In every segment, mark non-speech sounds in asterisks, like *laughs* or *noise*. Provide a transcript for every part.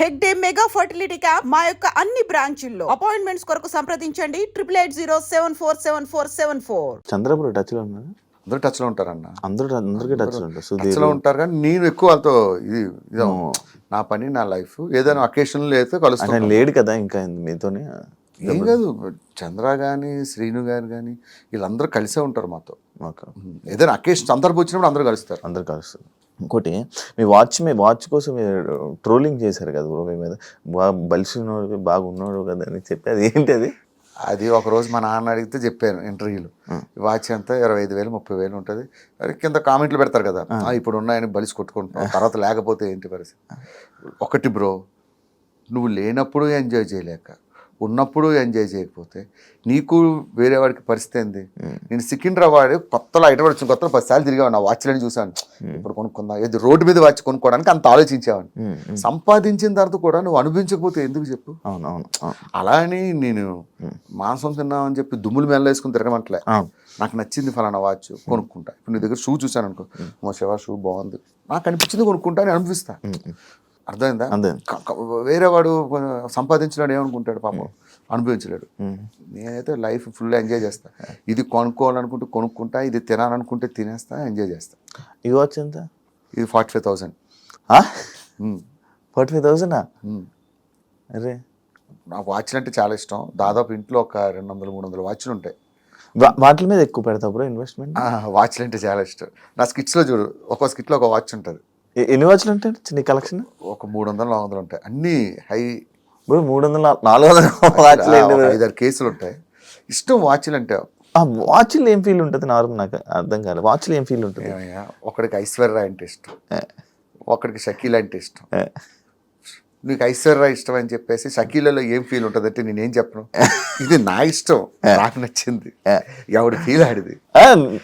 Hegde mega fertility camp మా యొక్క అన్ని బ్రాంచుల్లో. అపాయింట్మెంట్స్ కొరకు సంప్రదించండి. Triple eight zero seven four seven four seven four. Chandrababu టచ్లో ఉన్నారు అందరూ టచ్లో ఉంటారన్న. అందరూ అందరికీ టచ్లో ఉంటారు. టచ్ సుధీర్. లో ఉంటారు కానీ నేను ఎక్కువ వాళ్ళతో ఇది ఇదో నా. పని నా లైఫ్. ఏదైనా అకేషన్ అయితే ఆయన కలుస్తాను లేడు కదా ఇంకా మీతోనే? ఏం కాదు చంద్ర గాని శ్రీను గారు కానీ వీళ్ళందరూ కలిసే ఉంటారు మాతో. మాకు ఏదైనా అకేషన్ సందర్భం వచ్చినప్పుడు అందరూ కలుస్తారు. అందరు కలుస్తారు. ఇంకోటి మీ వాచ్ మీ వాచ్ కోసం ట్రోలింగ్ చేశారు కదా బ్రో మీ మీద. బాగా బలిసి ఉన్నాడు బాగా ఉన్నాడు కదా అని చెప్పి అది ఏంటి అది? అది ఒక రోజు మా నాన్న అడిగితే చెప్పాను ఇంటర్వ్యూలో. వాచ్ ఎంత? ఇరవై ఐదు వేలు ముప్పై వేలు ఉంటుంది. అది కింద కామెంట్లు పెడతారు కదా. "ఆ, ఇప్పుడు ఉన్నాయని బలిసి కొట్టుకుంటున్నాం తర్వాత లేకపోతే ఏంటి పరిస్థితి? ఒకటి బ్రో నువ్వు లేనప్పుడు ఎంజాయ్ చేయలేక ఉన్నప్పుడు ఎంజాయ్ చేయకపోతే నీకు వేరే వాడికి పరిస్థితి ఏంది? నేను సికింద్రాబాద్ కొత్తలో హైదరాబాద్ వచ్చిన కొత్తలో పది సార్లు తిరిగాను నా వాచ్లని చూసాను ఇప్పుడు కొనుక్కుందా? ఏది రోడ్డు మీద వాచ్ కొనుక్కోవడానికి అంత ఆలోచించేవాడిని. సంపాదించిన తర్వాత కూడా నువ్వు అనుభవించకపోతే ఎందుకు చెప్పు? అవును అవును. అవును. అలా అని నేను మాంసం తిన్నామని చెప్పి దుమ్ములు మెల్ల వేసుకుని తిరగమంటలే. నాకు నచ్చింది ఫలానా వాచ్ కొనుక్కుంటా. ఇప్పుడు నీ దగ్గర షూ చూసాను అనుకో. మా శివ షూ బాగుంది. నాకు అనిపించింది కొనుక్కుంటా అని అనిపిస్తా. అర్థమైందా? అంతే వేరే వాడు సంపాదించినాడు ఏమనుకుంటాడు పాపం? అనుభవించలేడు. నేనైతే లైఫ్ ఫుల్ ఎంజాయ్ చేస్తా. ఇది కొనుక్కోవాలనుకుంటే కొనుక్కుంటా ఇది తినాలనుకుంటే తినేస్తా ఎంజాయ్ చేస్తా. ఈ వాచ్ ఎంత? ఇది forty five thousand. Forty five థౌసండా? అరే. నాకు వాచ్లు అంటే చాలా ఇష్టం. దాదాపు ఇంట్లో ఒక రెండు వందలు మూడు వందల వాచ్లు ఉంటాయి. వాటి మీద ఎక్కువ పెడతావు బ్రో ఇన్వెస్ట్మెంట్? వాచ్లు అంటే చాలా ఇష్టం. నా స్కిట్స్లో చూడు ఒక్కో స్కిట్లో ఒక వాచ్ ఉంటుంది. ఎన్ని వాచ్లు ఉంటాయి? చిన్న కలెక్షన్? ఒక మూడు వందలు నాలుగు వందలు ఉంటాయి. అన్నీ హై మూడు వందల నాలుగు వందల వాచ్లు? ఐదారు కేసులు ఉంటాయి. ఇష్టం వాచ్లు అంటే ఆ వాచ్లు ఏం ఫీల్ ఉంటుంది? నార్మల్ నాకు అర్థం కాదు. వాచ్లు ఏం ఫీల్ ఉంటుంది? ఒకడికి ఐశ్వర్య అంటే ఇష్టం. ఒకడికి షకీల్ అంటే ఇష్టం. నీకు ఐశ్వర్య ఇష్టం అని చెప్పేసి షకీలలో ఏం ఫీల్ ఉంటుంది అంటే నేనేం చెప్పను? ఇది నా ఇష్టం. నాకు నచ్చింది. ఎవడి ఫీల్ ఆడిది?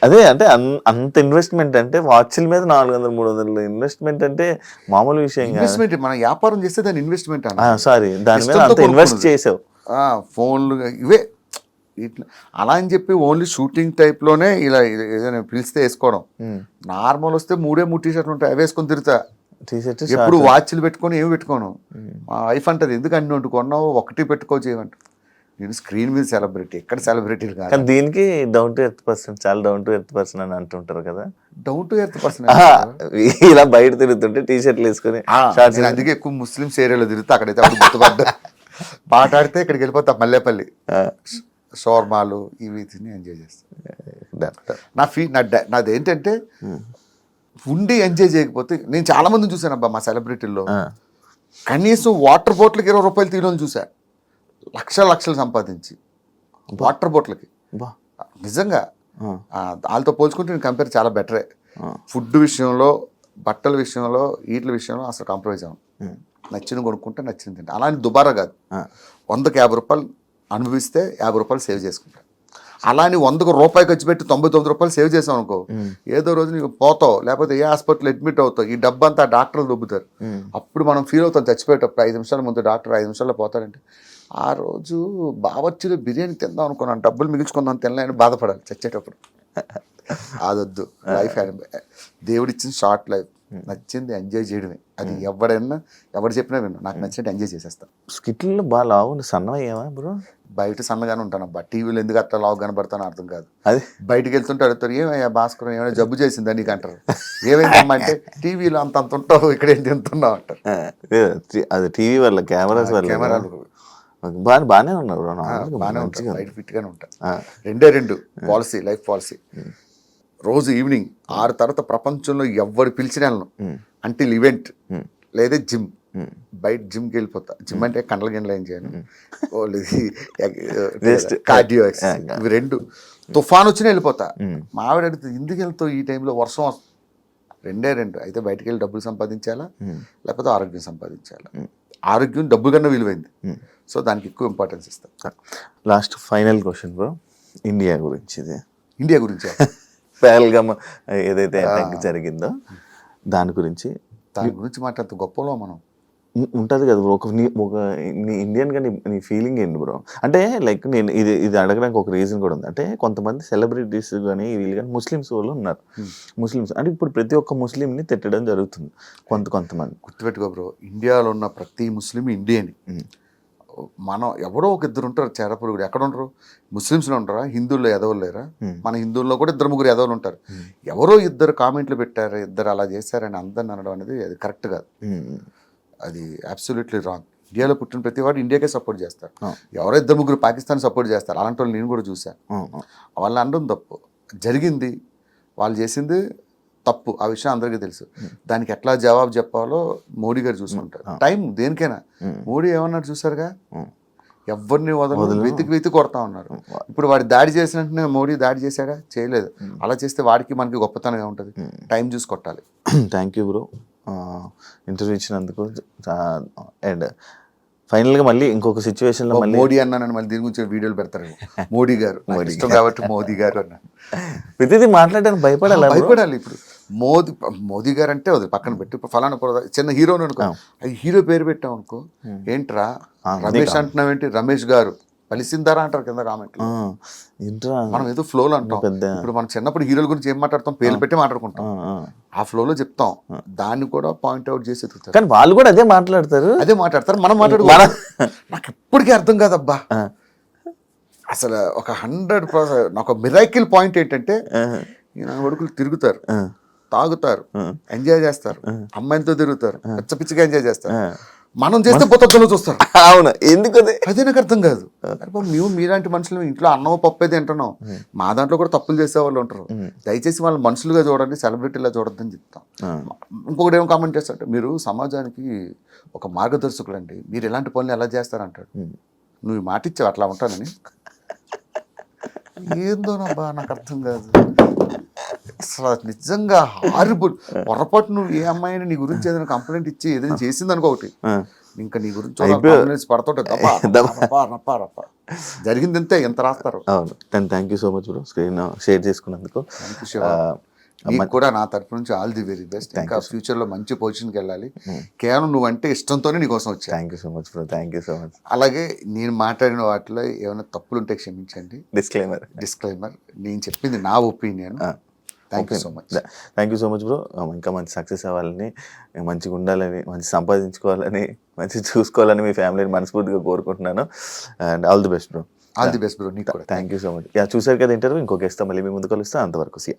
అదే అంటే అంత ఇన్వెస్ట్మెంట్ అంటే వాచ్ల మీద నాలుగు వందలు మూడు వందలు ఇన్వెస్ట్మెంట్ అంటే మామూలు విషయం ఇన్వెస్ట్మెంట్ మనం వ్యాపారం చేస్తే దాని ఇన్వెస్ట్మెంట్ అన్న సారీ దాని మీద అంత ఇన్వెస్ట్. చేసావు. ఆ, ఫోన్లు ఇవే. ఇట్లా అలా అని చెప్పి ఓన్లీ షూటింగ్ టైప్లోనే ఇలా ఏదైనా పిలిస్తే వేసుకోవడం. నార్మల్ వస్తే మూడే మూడు టీ షర్ట్లు ఉంటాయి అవి వేసుకొని తిరుగుతా. ఎప్పుడు వాచ్లు పెట్టుకొని ఏమి పెట్టుకోను. మా వైఫ్ అంటది ఎందుకు అన్ని వంటి కొన్నావు ఒకటి పెట్టుకోవచ్చు ఏమంట నేను స్క్రీన్ మీద సెలబ్రిటీ ఎక్కడ సెలబ్రిటీలు కాదు. కానీ దీనికి డౌన్ టు ఎర్త్ పర్సన్ చాలా డౌన్ టు ఎర్త్ పర్సన్ అని అంటుంటారు కదా. డౌన్ టు ఎర్త్ పర్సన్ ఇలా బయట తిరుగుతుంటే టీ షర్ట్లు వేసుకొని అందుకే ఎక్కువ ముస్లిమ్స్ ఏరియాలో తిరుగుతా అక్కడైతే అప్పుడు గుర్తుపడ్డా పాట ఆడితే ఇక్కడికి వెళ్ళిపోతా మల్లేపల్లి. షోర్మాలు ఇవి తిని ఎంజాయ్ చేస్తా. నా ఫీ నా డా- నాది ఏంటంటే ఉండి ఎంజాయ్ చేయకపోతే నేను చాలా మందిని చూశాను అబ్బా మా సెలబ్రిటీల్లో. కనీసం వాటర్ బాటిల్కి ఇరవై రూపాయలు తీయడం చూసా లక్షల లక్షలు సంపాదించి వాటర్ బాటిల్కి. నిజంగా వాళ్ళతో పోల్చుకుంటే నేను కంపేర్ చాలా బెటరే. ఫుడ్ విషయంలో బట్టల విషయంలో వీటి విషయంలో అసలు కాంప్రమైజ్ అవ్వం నచ్చింది కొనుక్కుంటే నచ్చింది తింటా. అలా అని దుబారా కాదు. వందకు యాభై రూపాయలు అనుభవిస్తే యాభై రూపాయలు సేవ్ చేసుకుంటా. అలా అని వందకు రూపాయి ఖర్చు పెట్టి తొంభై తొమ్మిది రూపాయలు సేవ్ చేసాం అనుకో ఏదో రోజు నీకు పోతావు లేకపోతే ఏ హాస్పిటల్ అడ్మిట్ అవుతావు ఈ డబ్బు అంతా డాక్టర్లు దొబ్బుతారు. అప్పుడు మనం ఫీల్ అవుతాం చచ్చిపోయేటప్పుడు ఐదు నిమిషాల ముందు డాక్టర్ ఐదు నిమిషాల్లో పోతారంటే ఆ రోజు బావచ్చిలో బిర్యానీ తిందాం అనుకున్నాను డబ్బులు మిగిల్చుకుందాం తినలేని బాధపడాలి చచ్చేటప్పుడు. *laughs* అదొద్దు. లైఫ్ దేవుడు ఇచ్చిన షార్ట్ లైఫ్ నచ్చింది ఎంజాయ్ చేయడమే. అది ఎవడైనా ఎవడు చెప్పినా విన్నా నాకు నచ్చినట్టు ఎంజాయ్ చేసేస్తా. స్కిట్లో బాగా లావు సన్నమయ్యావా బ్రో? బయట సన్నగానే ఉంటాను అబ్బా. టీవీలో ఎందుకు అట్లా లావు కనబడతానో అర్థం కాదు. అది. బయటికి వెళ్తుంటే అడుగుతారు ఏమయ్యా భాస్కర్ ఏమైనా జబ్బు చేసిందా నీకు? అంటారు. ఏమైందమ్మా అంటే టీవీలో అంత అంత ఉంటావు ఇక్కడ ఏం తింటున్నావు? అంటారు. అది టీవీ వల్ల కెమెరాస్ వల్ల కెమెరాలు. బాగా బాగానే ఉన్నారు బాగానే ఉంటారు. బయట ఫిట్గానే ఉంటారు. ఆ, రెండే రెండు పాలసీ లైఫ్ పాలసీ. రోజు ఈవినింగ్ ఆరు తర్వాత ప్రపంచంలో ఎవరు పిలిచిన వెళ్ళను. అంటిల్ ఈవెంట్ లేదా జిమ్. బయట జిమ్కి వెళ్ళిపోతా. జిమ్ అంటే కండల గిండలు ఏం చేయను. కార్డియో. *laughs* ఇవి రెండు. తుఫాన్ వచ్చినా వెళ్ళిపోతా. మా ఆవిడ అడుగుతుంది ఎందుకు వెళ్తావు ఈ టైంలో వర్షం రెండే రెండు. అయితే బయటికి వెళ్ళి డబ్బులు సంపాదించాలా. లేకపోతే ఆరోగ్యం సంపాదించాలా? ఆరోగ్యం డబ్బు కన్నా విలువైంది. సో దానికి ఎక్కువ ఇంపార్టెన్స్ ఇస్తాం. Last final question bro India గురించి ఇది. ఇండియా గురించి? *laughs* పహల్గామ్ ఏదైతే అటాక్ జరిగిందో దాని గురించి దాని గురించి మాట్లాడుతూ గొప్పలో మనం. ఉంటది కదా బ్రో. ఒక నీ ఒక నీ ఇండియన్గా నీ నీ ఫీలింగ్ ఏంటి బ్రో? అంటే లైక్ నేను ఇది ఇది అడగడానికి ఒక రీజన్ కూడా ఉంది. అంటే కొంతమంది సెలబ్రిటీస్ కానీ వీళ్ళు కానీ ముస్లిమ్స్ వాళ్ళు ఉన్నారు. ముస్లిమ్స్ అంటే ఇప్పుడు ప్రతి ఒక్క ముస్లింని తిట్టడం జరుగుతుంది. కొంత కొంతమంది. గుర్తుపెట్టుకో బ్రో. ఇండియాలో ఉన్న ప్రతి ముస్లిం ఇండియన్. మనం ఎవరో ఒక ఇద్దరు ఉంటారు చేరపురుగుడు. ఎక్కడ ఉంటారు ముస్లిమ్స్లో ఉంటారా? హిందువుల్లో ఎదవలు లేరా. మన హిందువుల్లో కూడా ఇద్దరు ముగ్గురు ఎదవలు ఉంటారు. ఎవరో ఇద్దరు కామెంట్లు పెట్టారు ఇద్దరు అలా చేశారని అందరిని అనడం అనేది అది కరెక్ట్ కాదు. అది అబ్సల్యూట్లీ రాంగ్ ఇండియాలో పుట్టిన ప్రతి వాడు ఇండియాకే సపోర్ట్ చేస్తారు. ఎవరో ఇద్దరు ముగ్గురు పాకిస్తాన్ సపోర్ట్ చేస్తారు. అలాంటి వాళ్ళు నేను కూడా చూశాను. వాళ్ళని అనడం తప్పు. జరిగింది. వాళ్ళు చేసింది తప్పు. ఆ విషయం అందరికీ తెలుసు. దానికి ఎట్లా జవాబు చెప్పాలో మోడీ గారు చూసుకుంటారు. టైం దేనికైనా. మోడీ ఏమన్నారు చూసారుగా. ఎవరిని వదలు వదలను. వెతికి వెతికి కొడతా ఉన్నారు. ఇప్పుడు వాడి దాడి చేసిన వెంటనే మోడీ దాడి చేశాడా? చేయలేదు. అలా చేస్తే వాడికి మనకి గొప్పతనంగా ఉంటుంది. టైం చూసి కొట్టాలి. థ్యాంక్ యూ బ్రో ఇంటర్వ్యూ ఇచ్చినందుకు అండ్ ఫైనల్గా మళ్ళీ ఇంకొక సిచ్యువేషన్లో మళ్ళీ మోడీ అన్నానని మళ్ళీ దీని గురించి వీడియోలు పెడతారు. *laughs* మోడీ గారు. ఇష్టం కాబట్టి మోదీ గారు అన్నాను *laughs* ప్రతిదీ మాట్లాడడానికి భయపడాలి? భయపడాలి ఇప్పుడు. మోదీ మోదీ గారు అంటే వదిలి పక్కన పెట్టి. ఫలానా కూడా చిన్న హీరోని అనుకో. అది హీరో పేరు పెట్టాం అనుకో. ఏంట్రా? రమేష్ అంటున్నావేంటి? రమేష్ గారు. పలిసిందారా అంటారు కింద కామెంట్ మనం ఏదో ఫ్లోలో అంటాం. ఇప్పుడు మనం చిన్నప్పుడు హీరోల గురించి ఏం మాట్లాడతాం? పేర్లు పెట్టి మాట్లాడుకుంటాం. ఆ, ఫ్లోలో చెప్తాం. దాన్ని కూడా పాయింట్ అవుట్ చేసి కానీ వాళ్ళు కూడా అదే మాట్లాడతారు. అదే మాట్లాడతారు. మనం మాట్లాడుకో నాకు ఎప్పటికీ అర్థం కాదబ్బా. అసలు ఒక హండ్రెడ్ పర్సెంట్ నాకు మిరాకిల్ పాయింట్ ఏంటంటే నా కొడుకులు తిరుగుతారు. తాగుతారు. ఎంజాయ్ చేస్తారు. అమ్మాయిలతో తిరుగుతారు. పిచ్చ పిచ్చిగా ఎంజాయ్ చేస్తారు. మనం చేస్తే పొద్దులో చూస్తారు. అవును. ఎందుకు అదే? అదే నాకు అర్థం కాదు. మేము మీలాంటి మనుషులు ఇంట్లో అన్నం పప్పు అయితే తింటున్నాం మా దాంట్లో కూడా తప్పులు చేసే వాళ్ళు ఉంటారు దయచేసి వాళ్ళు మనుషులుగా చూడండి సెలబ్రిటీలా చూడొద్దని చెప్తాం. ఇంకొకటి ఏం కామెంట్ చేస్తారంటే మీరు సమాజానికి ఒక మార్గదర్శకులు అండి మీరు ఎలాంటి పనులు ఎలా చేస్తారంటాడు. నువ్వు ఈ మాట ఇచ్చావు అట్లా ఉంటానని. *laughs* ఏందోనబ్బా నాకు అర్థం కాదు. అసలు నిజంగా హారిబుల్ పొరపాటు నువ్వు ఏ అమ్మాయిని నీ గురించి ఏదైనా కంప్లైంట్ ఇచ్చి ఏదైనా చేసింది అనుకో ఒకటి ఆ. ఇంకా నీ గురించి. *laughs* జరిగింది అంతే ఎంత రాస్తారు? అవును. Thank you so much bro. Screen share చేసుకున్నందుకు. కూడా నా తరపు నుంచి ఆల్ ది వెరీ బెస్ట్. ఇంకా ఫ్యూచర్లో మంచి పొజిషన్కి వెళ్ళాలి. కేవలం నువ్వంటే ఇష్టంతోనే నీకోసం వచ్చా. Thank you so much bro thank you so much అలాగే నేను మాట్లాడిన వాటిలో ఏమైనా తప్పులు ఉంటే క్షమించండి. డిస్క్లైమర్ డిస్క్లైమర్ నేను చెప్పింది నా opinion. Thank you so much thank you so much bro ఇంకా మంచి సక్సెస్ అవ్వాలని మంచిగా ఉండాలని మంచి సంపాదించుకోవాలని మంచి చూసుకోవాలని మీ ఫ్యామిలీని మనస్ఫూర్తిగా కోరుకుంటున్నాను. And all the best bro all the best bro నీకు కూడా. Thank you so much yeah చూసారు కదా ఇంటర్వ్యూ? ఇంకొక ఇస్తాం. మళ్ళీ మీ ముందు కలుస్తాం. అంతవరకు సీ